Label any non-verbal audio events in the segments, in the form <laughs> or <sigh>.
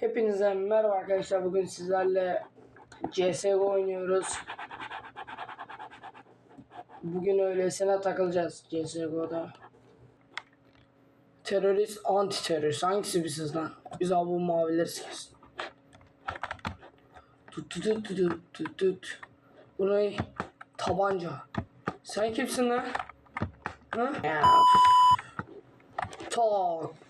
Hepinize merhaba arkadaşlar. Bugün sizlerle CSGO oynuyoruz. Bugün öylesine takılacağız CSGO'da. Terörist, anti terörist. Hangisi biziz lan? Biz abi bu mavileri sikeriz. Tut tut tut tut tut tut. Bu? Tabanca. Sen kimsin lan? Ha? Ya. Tak.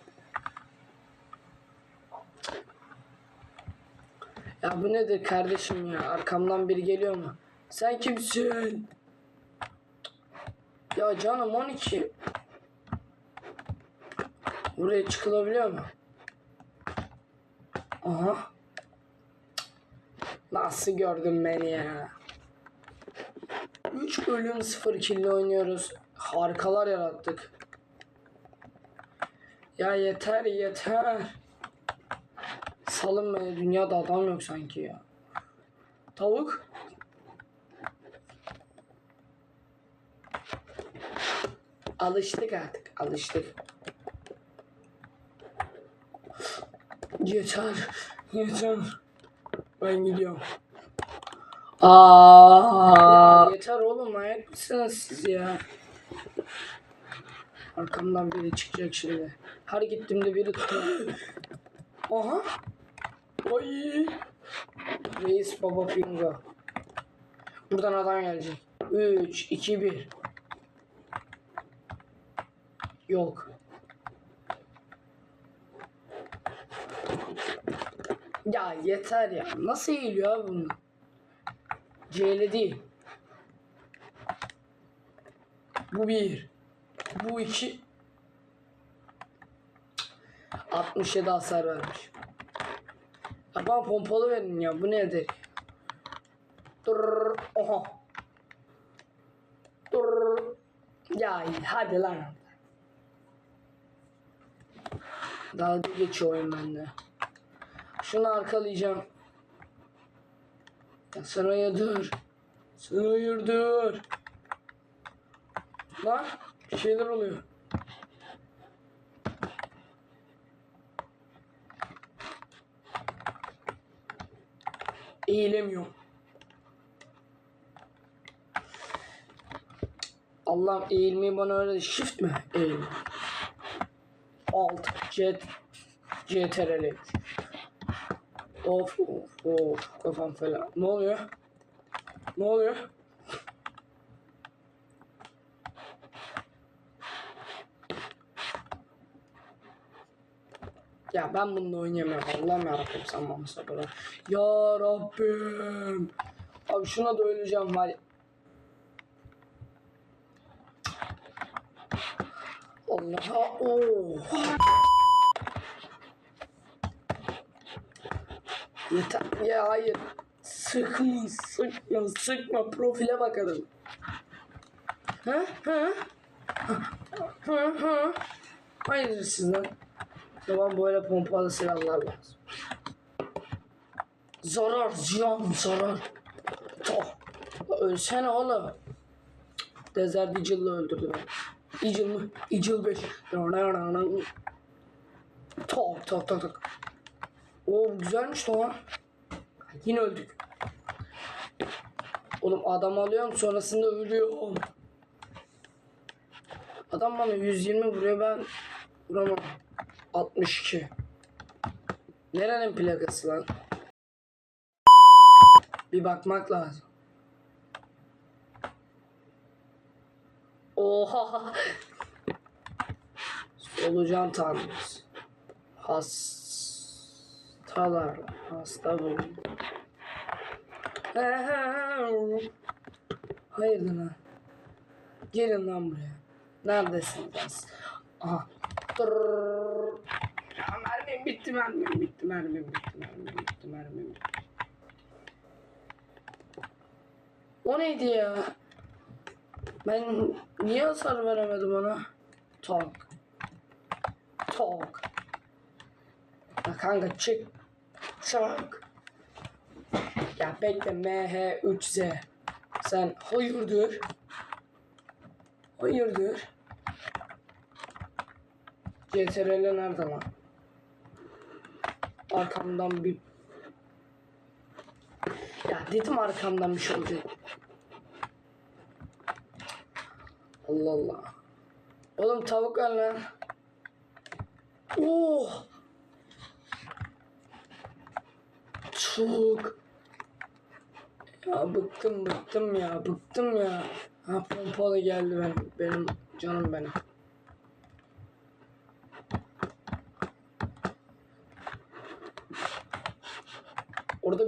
Ya bu nedir kardeşim ya? Arkamdan biri geliyor mu? Sen kimsin? Ya canım 12. Buraya çıkılabiliyor mu? Aha. Nasıl gördün beni ya? 3 bölüm 0 killi oynuyoruz. Harikalar yarattık. Ya yeter yeter. Salın beni dünyada adam yok sanki ya. Tavuk. Alıştık artık alıştık. Yeter. Yeter. Ben gidiyorum. Aa. Ya yeter oğlum manyak mısınız siz ya? Arkamdan biri çıkacak şimdi. Her gittiğimde biri tutuyor. Aha. Ay. Reis Baba Fingo. Buradan adam gelecek. 3, 2, 1. Yok. Ya yeter ya. Nasıl eğiliyor abi bunu? CL değil. Bu bir. Bu iki. 67 hasar vermiş. Bana pompalı verin ya. Bu nedir? Dur. Oha. Dur. Ya hadi lan. Dalga geçiyor oyun bende. Şunu arkalayacağım. Ya sen hayırdır? Sen hayırdır? Lan bir şeyler oluyor. Eğilemiyorum. Allah'ım eğilmeyi bana öyle shift mi? Eğilme. Alt, C, CTRL. Of of of kafam falan. Ne oluyor? Ne oluyor? Ya ben bununla oynayamıyorum. Allah'ım yarabbim sen bana sabır. Ya Rabbim. Abi şuna da öleceğim var. Allah'a oh. Yeter. Ya hayır. Sıkma, sıkma, sıkma. Profile bakalım. Ha? Ha? Ha? Ha? Hayır sizden. Tamam böyle pompalı silahlar lazım. Zarar, ziyan, zarar. Toh. Ölsene oğlum. Desert Eagle'la öldürdü beni. Eagle mı? Eagle 5. Tok tok tok tok. Oo güzelmiş lan. Yine öldük. Oğlum adam alıyorum sonrasında ölüyorum. Adam bana 120 vuruyor ben vuramam. 62. Nerenin plakası lan? Bir bakmak lazım. Oha. Solucan tanrısı. Hastalar. Hasta bu. Hayırdır lan? Gelin lan buraya. Neredesiniz lan? Aha. Tırrrr. Bitti mermim bitti mermim bitti mermim bitti mermim. O neydi ya? Ben niye hasar veremedim ona? Tok. Tok. Ya kanka çık. Çık. Ya bekle MH3Z. Sen hayırdır? Hayırdır? CTRL nerede lan? Arkamdan bir ya dedim arkamdan bir şey olacak. Allah Allah. Oğlum tavuk al lan. Oh. Çok. Ya bıktım bıktım ya bıktım ya. Ha pompalı geldi benim, benim canım benim.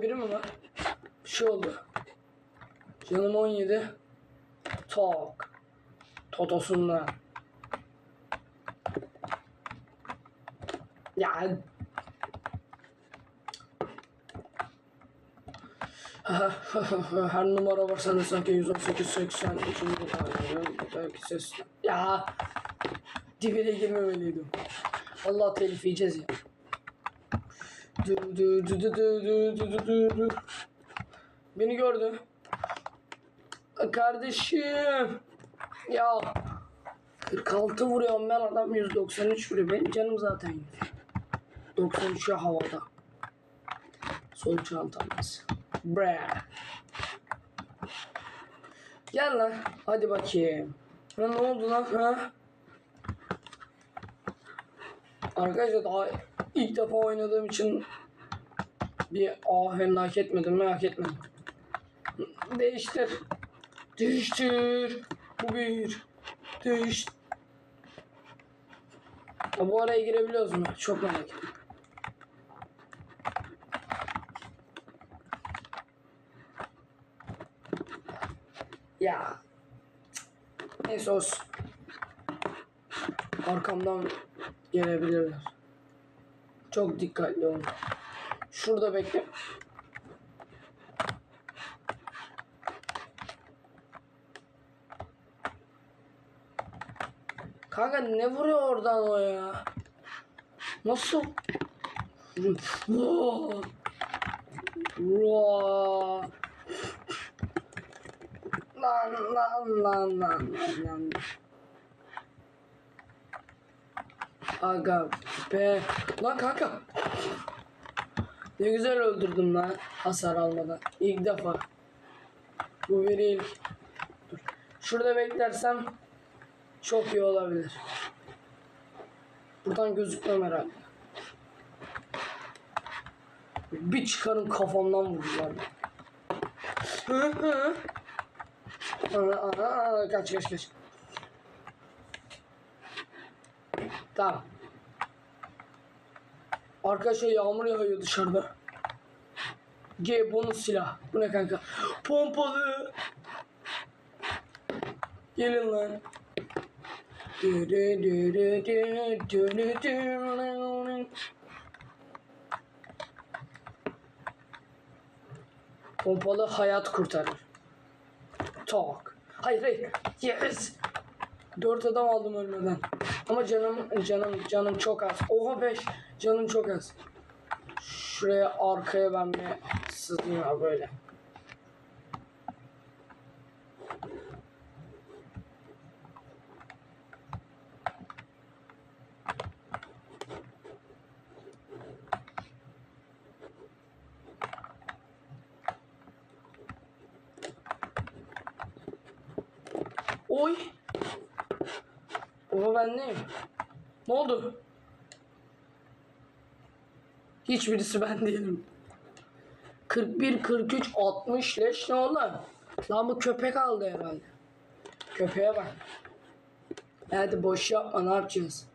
Mi var? Bir şey oldu. Canım 17. Tak. Totosundan. Ya. <laughs> Her numara var sende sanki 118 80 üçüncü tane. Belki ses. Ya. Dibine girmemeliydim. Allah telif yiyeceğiz ya. Beni gördü. Kardeşim. Ya. 46 vuruyorum ben adam 193 vuruyor. Benim canım zaten 100. 93'e havada. Sol çantamız. Bre. Gel lan. Hadi bakayım. Ne oldu lan? Ha? Arkadaşlar daha ilk defa oynadığım için bir ahen hak etmedim mi hak etmedim. Değiştir. Değiştir. Bu bir. Değiş. Ya bu araya girebiliyoruz mu? Çok merak ettim. Ya. Neyse olsun. Arkamdan gelebilirler. Çok dikkatli olun. Şurada bekle. Kanka ne vuruyor oradan o ya? Nasıl? Lan lan lan lan lan. Aga be. Lan kanka. Ne güzel öldürdüm lan hasar almadan. İlk defa. Bu bir ilk. Dur. Şurada beklersem çok iyi olabilir. Buradan gözükmem herhalde. Bir çıkarım kafamdan vurdular. Hı hı. Ana, ana, ana, kaç kaç kaç. Tamam. Arkadaşlar yağmur yağıyor dışarıda. G bonus silah. Bu ne kanka? Pompalı. Gelin lan. Pompalı hayat kurtarır. Tak. Hayır hayır. Yes. Dört adam aldım ölmeden. Ama canım canım canım çok az. Oha beş. Canım çok az. Şuraya arkaya ben bir sızayım ya böyle. Oy. Oha ben neyim? Ne oldu? Hiçbirisi ben değilim. 41, 43, 60 leş ne oldu? Lan bu köpek aldı herhalde. Köpeğe bak. Hadi boş yapma ne yapacağız?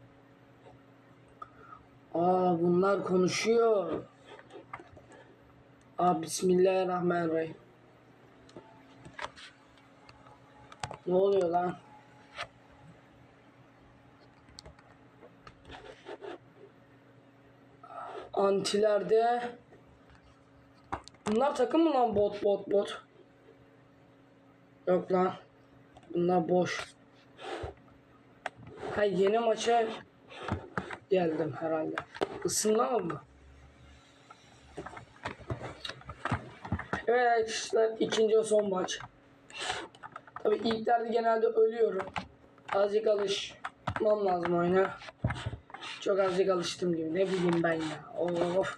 Aa bunlar konuşuyor. Aa Bismillahirrahmanirrahim. Ne oluyor lan? Antilerde Bunlar takım mı lan bot bot bot? Yok lan. Bunlar boş. Ha yeni maça geldim herhalde. Isınma mı? Evet arkadaşlar ikinci son maç. Tabii ilklerde genelde ölüyorum. Azıcık alışmam lazım oyuna. Çok azıcık alıştım gibi. Ne bileyim ben ya. Of.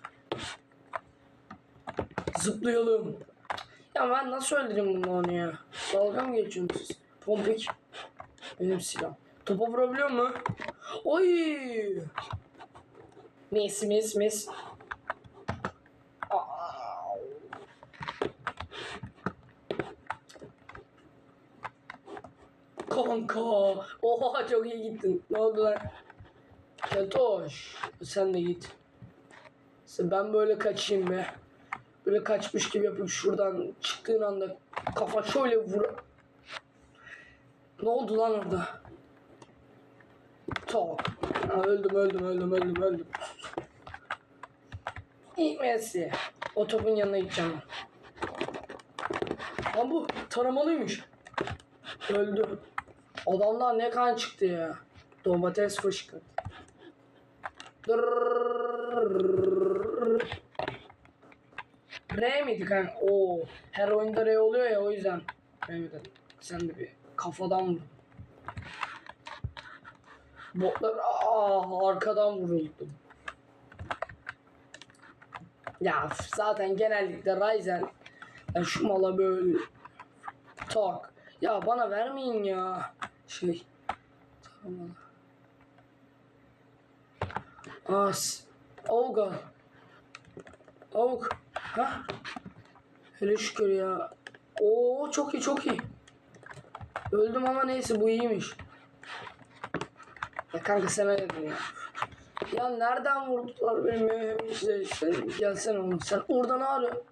Zıplayalım. Ya ben nasıl öldüreyim bunu onu ya? Dalga mı geçiyorsunuz siz? Pompik. Benim silah. Topa vurabiliyor mu? Oy! Mis mis mis. Kanka. Oha çok iyi gittin. Ne oldu lan? Ketoş. Sen de git. Ben böyle kaçayım be. Böyle kaçmış gibi yapıp şuradan çıktığın anda kafa şöyle vur. Ne oldu lan orada? Ha, öldüm öldüm öldüm öldüm öldüm. İlk Messi. O topun yanına gideceğim. Lan bu taramalıymış. Öldü. Adamlar ne kan çıktı ya. Domates fışkırdı. R miydi kanka? Oo. Her oyunda R oluyor ya o yüzden. R mi dedim. Sen de bir kafadan vur. Botlar aa, arkadan vuruldum. Ya zaten genellikle Ryzen ya şu mala böyle tak. Ya bana vermeyin ya. Şey. Tamam. As. Olga. Avuk. Ha? Hele şükür ya. Oo çok iyi çok iyi. Öldüm ama neyse bu iyiymiş. Ya kanka sen dedin ya. Ya nereden vurdular evimi size? Sen gelsene oğlum. Sen orada ne arıyorsun?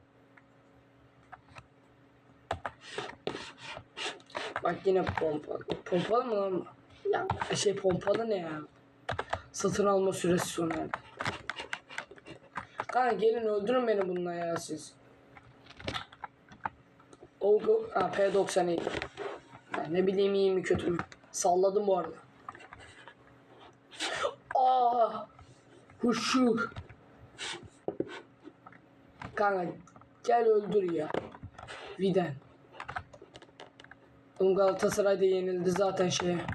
Bak yine pompalı. Pompalı mı lan? Ya şey pompalı ne ya? Satın alma süresi sona erdi. Kanka gelin öldürün beni bununla ya siz. Olgu, ha P90 Ya ne bileyim iyi mi kötü mü? Salladım bu arada. Aa! Huşuk. Kanka gel öldür ya. Viden. Oğlum Galatasaray da yenildi zaten şeye.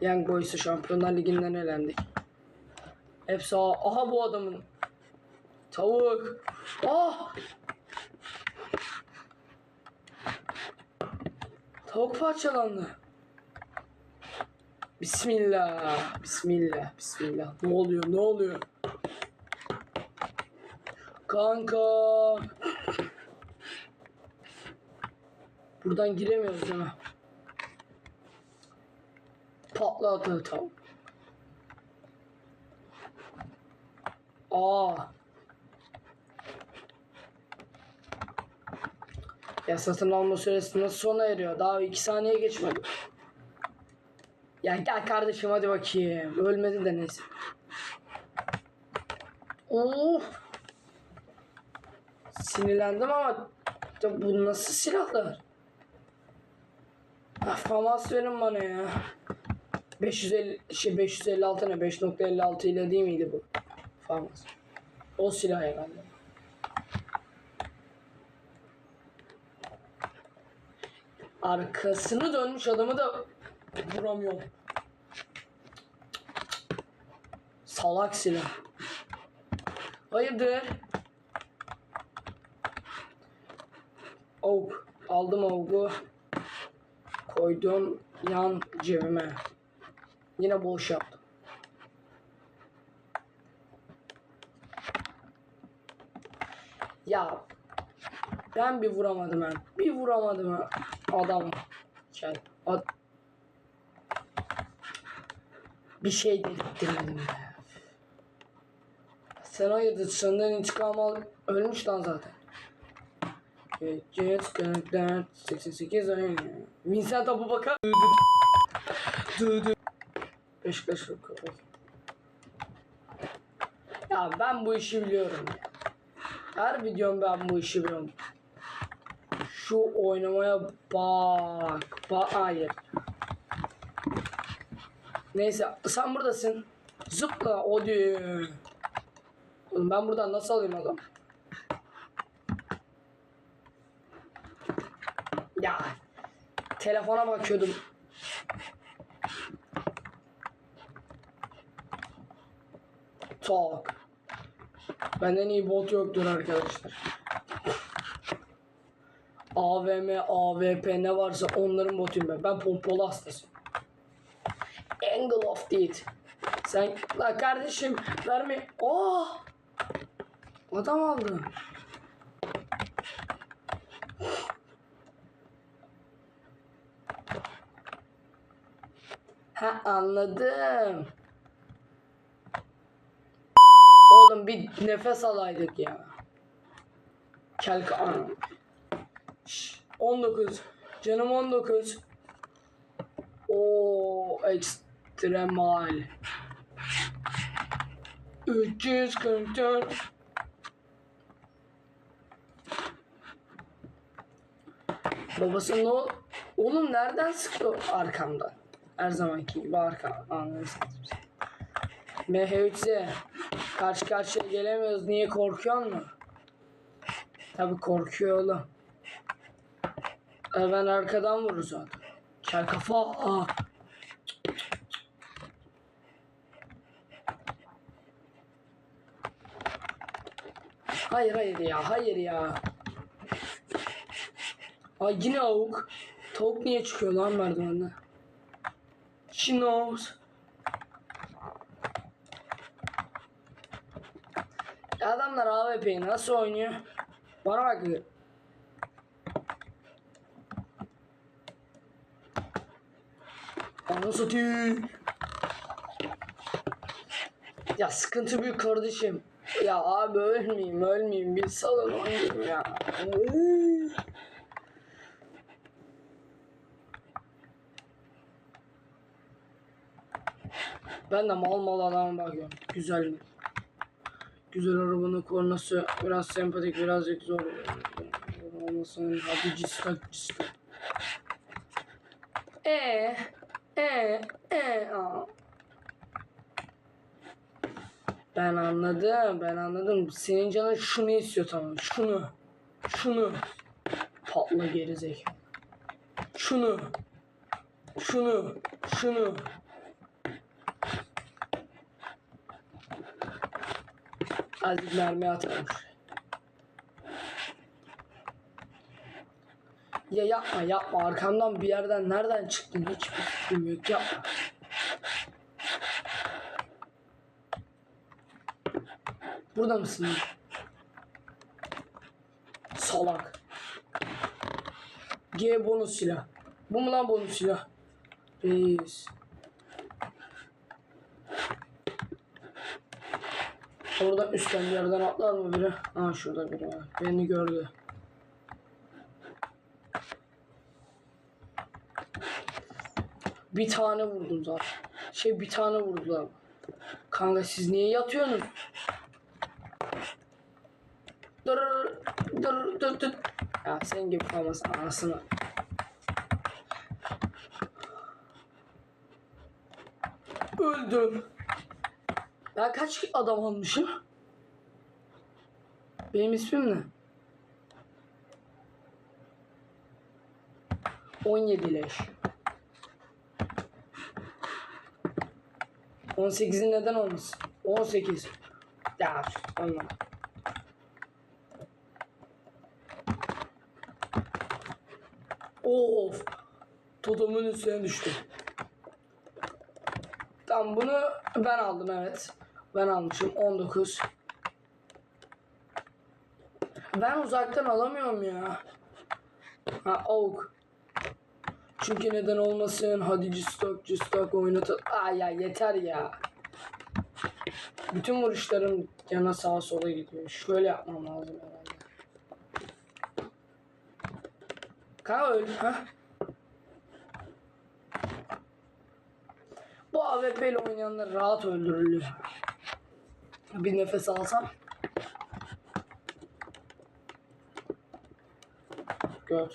Young Boys'u Şampiyonlar Ligi'nden elendik. Hepsi aha, bu adamın. Tavuk. Ah! Tavuk parçalandı. Bismillah. Bismillah. Bismillah. Ne oluyor? Ne oluyor? Kanka. Buradan giremiyoruz değil mi? Patladı tavuk. Aa. Ya satın alma süresi nasıl sona eriyor? Daha iki saniye geçmedi. Ya gel kardeşim hadi bakayım. Ölmedi de neyse. Of. Sinirlendim ama ya bu nasıl silahlar? Ah, Famas verin bana ya. 550 şey 556 ne 5.56 ile değil miydi bu? Famas. O silah herhalde. Arkasını dönmüş adamı da vuramıyorum. Salak silah. Hayırdır? Avuk. Aldım avuku. Koydum yan cebime. Yine boş yaptım. Ya ben bir vuramadım ben. Bir vuramadım ha. Adam. Şey, ad- bir şey dedirttirmedim be. Sen hayırdır senden intikam al. Ölmüş lan zaten. Geçeceğiz kanıtlar 88 ay. Vincent Abu Bakar. Dıdı. Beşiktaş kapat. Ya ben bu işi biliyorum ya. Her videom ben bu işi biliyorum. Şu oynamaya bak. Bak hayır. Neyse sen buradasın. Zıpla o diyor. Oğlum ben buradan nasıl alayım adam? Ya telefona bakıyordum. Tak. Benden iyi bot yoktur arkadaşlar. AVM, AWP ne varsa onların botuyum ben. Ben pompalı hastasıyım. Angle of Death. Sen la kardeşim verme. Oh! Adam aldı. Ha anladım. Oğlum bir nefes alaydık ya. Kel anam. Şş, 19. Canım 19. O ekstremal. 344. Babası ne ol- Oğlum nereden sıktı arkamdan? Her zamanki gibi arka anlıyorsunuz. MH3'e karşı karşıya gelemiyoruz. Niye korkuyor mu? Tabi korkuyor oğlum. Ben arkadan vurur zaten. Kel kafa. Aa. Hayır hayır ya hayır ya. Ay yine avuk. Tavuk niye çıkıyor lan merdivenden? She knows. Ya Adamlar AWP'yi nasıl oynuyor? Bana bak. bir. Anı satayım. Ya sıkıntı büyük kardeşim. Ya abi ölmeyeyim ölmeyeyim bir salın oynayayım ya. Ben de mal mal adama bakıyorum. Güzel? Güzel arabanın kornası biraz sempatik birazcık zor. Olmasın hadi cistak cistak. E e e aa. Ben anladım, ben anladım. Senin canın şunu istiyor tamam. Şunu. Şunu. Patla gerizekalı. Şunu. Şunu. Şunu. Azıcık mermi atmamış. Ya yapma yapma arkamdan bir yerden nereden çıktın hiçbir fikrim yok yapma. Burada mısın? Salak. G bonus silah. Bu mu lan bonus silah? Reis. Oradan üstten bir yerden atlar mı biri? Aa şurada biri var. Beni gördü. Bir tane vurdum zaten. Şey bir tane vurdular. Kanka siz niye yatıyorsunuz? Dur dur dur dur. Ya sen gibi kalmaz anasını. Öldüm. Ben kaç adam almışım? Benim ismim ne? 17 leş. 18'in neden olmasın? 18. Ya Allah. Of. Totemin üstüne düştü. Tamam bunu ben aldım evet. Ben almışım 19. Ben uzaktan alamıyorum ya. Ha ok. Çünkü neden olmasın? Hadi cistak cistak oynat. Aa ya yeter ya. Bütün vuruşlarım yana sağa sola gidiyor. Şöyle yapmam lazım herhalde. Kanka öl. Ha? Bu AWP ile oynayanlar rahat öldürülüyor. Bir nefes alsam. Gör.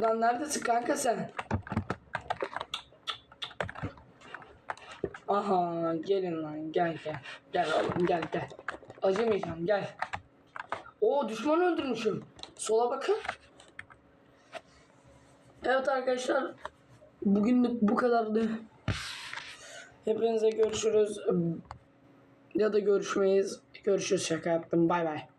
Lan neredesin kanka sen? Aha gelin lan gel gel. Gel oğlum gel gel. Acımayacağım gel. Oo düşman öldürmüşüm. Sola bakın. Evet arkadaşlar. Bugünlük bu kadardı. Hepinize görüşürüz. Ya da görüşmeyiz. Görüşürüz şaka yaptım. Bay bay.